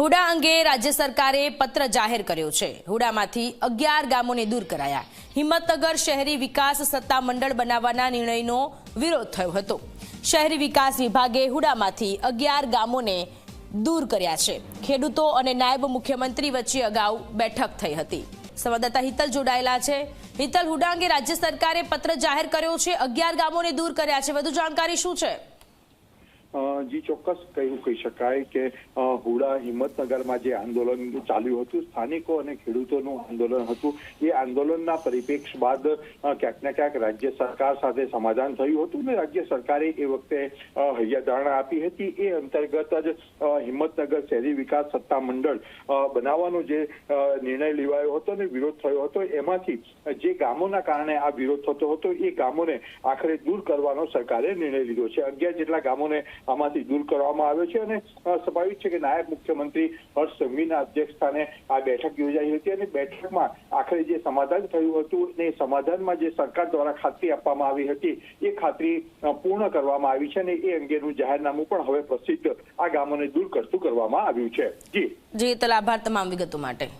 હુડા અંગે રાજ્ય સરકારે પત્ર જાહેર કર્યો છે. હુડામાંથી અગિયાર ગામોને દૂર કરાયા. હિંમતનગર શહેરી વિકાસ સત્તા મંડળ બનાવવાના નિર્ણયનો વિરોધ થયો હતો. શહેરી વિકાસ વિભાગે હુડામાંથી અગિયાર ગામોને દૂર કર્યા છે. ખેડૂતો અને નાયબ મુખ્યમંત્રી વચ્ચે અગાઉ બેઠક થઈ હતી. સંવાદદાતા હિતલ જોડાયેલા છે. હિતલ, હુડા અંગે રાજ્ય સરકારે પત્ર જાહેર કર્યો છે. અગિયાર ગામોને દૂર કર્યા છે. વધુ જાણકારી શું છે? અ, જી ચોક્કસ કહ્યું કહી શકાય કે હુડા હિંમતનગરમાં જે આંદોલન ચાલ્યું હતું સ્થાનિકો અને ખેડૂતોનું આંદોલન હતું એ આંદોલનના પરિપ્રેક્ષ બાદ ક્યાંક ને ક્યાંક રાજ્ય સરકાર સાથે સમાધાન થયું હતું અને રાજ્ય સરકારે એ વખતે હૈયાધારણા આપી હતી. એ અંતર્ગત જ હિંમતનગર શહેરી વિકાસ સત્તા મંડળ બનાવવાનો જે નિર્ણય લેવાયો હતો અને વિરોધ થયો હતો એમાંથી જે ગામોના કારણે આ વિરોધ થતો હતો એ ગામોને આખરે દૂર કરવાનો સરકારે નિર્ણય લીધો છે. અગિયાર જેટલા ગામોને આમાંથી દૂર કરવામાં આવ્યો છે અને સ્વાભાવિક છે કે નાયબ મુખ્યમંત્રી હર્ષ સંઘવીના અધ્યક્ષસ્થાને આ બેઠક યોજાઈ હતી અને બેઠકમાં આખરે જે સમાધાન થયું હતું ને સમાધાનમાં જે સરકાર દ્વારા ખાતરી આપવામાં આવી હતી, એ ખાતરી પૂર્ણ કરવામાં આવી છે અને એ અંગેનું જાહેરનામું પણ હવે પ્રસિદ્ધ આ ગામોને દૂર કરતું કરવામાં આવ્યું છે. જી. જી હિતલ આભાર તમામ વિગતો માટે.